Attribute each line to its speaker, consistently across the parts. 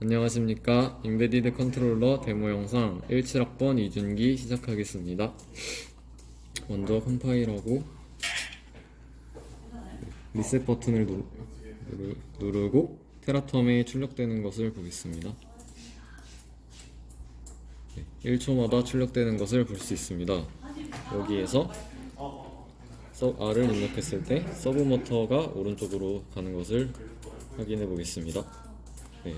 Speaker 1: 안녕하십니까. 인베디드 컨트롤러 데모 영상 17학번 이준기 시작하겠습니다. 먼저 컴파일하고 리셋 버튼을 누, 누르, 누르고 테라텀에 출력되는 것을 보겠습니다. 네, 1초마다 출력되는 것을 볼 수 있습니다. 여기에서 서, R을 입력했을 때 서브 모터가 오른쪽으로 가는 것을 확인해 보겠습니다. 네.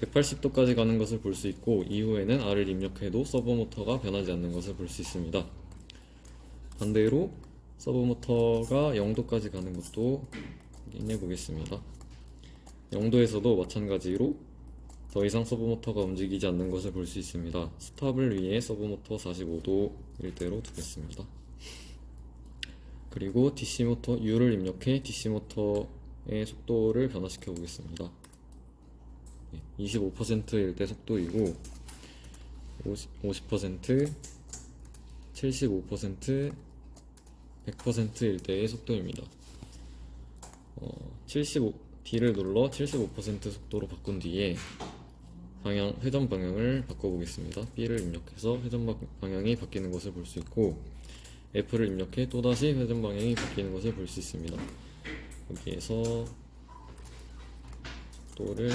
Speaker 1: 180도까지 가는 것을 볼 수 있고 이후에는 R을 입력해도 서브 모터가 변하지 않는 것을 볼 수 있습니다. 반대로 서브 모터가 0도까지 가는 것도 확인해 보겠습니다. 0도에서도 마찬가지로 더 이상 서브 모터가 움직이지 않는 것을 볼 수 있습니다. 스탑을 위해 서브 모터 45도 일 대로 두겠습니다. 그리고 DC 모터 U를 입력해 DC 모터의 속도를 변화시켜 보겠습니다. 25%일 때 속도이고 50%, 75%, 100%일 때의 속도입니다. 어, 75 D를 눌러 75% 속도로 바꾼 뒤에 방향 회전 방향을 바꿔보겠습니다. B를 입력해서 회전 방- 방향이 바뀌는 것을 볼 수 있고 F를 입력해 또다시 회전 방향이 바뀌는 것을 볼 수 있습니다. 여기에서 속도를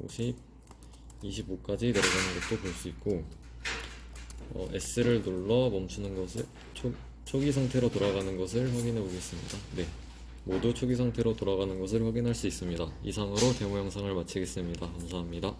Speaker 1: 50, 25까지 내려가는 것도 볼 수 있고 어, S를 눌러 멈추는 것을 초, 초기 상태로 돌아가는 것을 확인해 보겠습니다. 네, 모두 초기 상태로 돌아가는 것을 확인할 수 있습니다. 이상으로 데모 영상을 마치겠습니다. 감사합니다.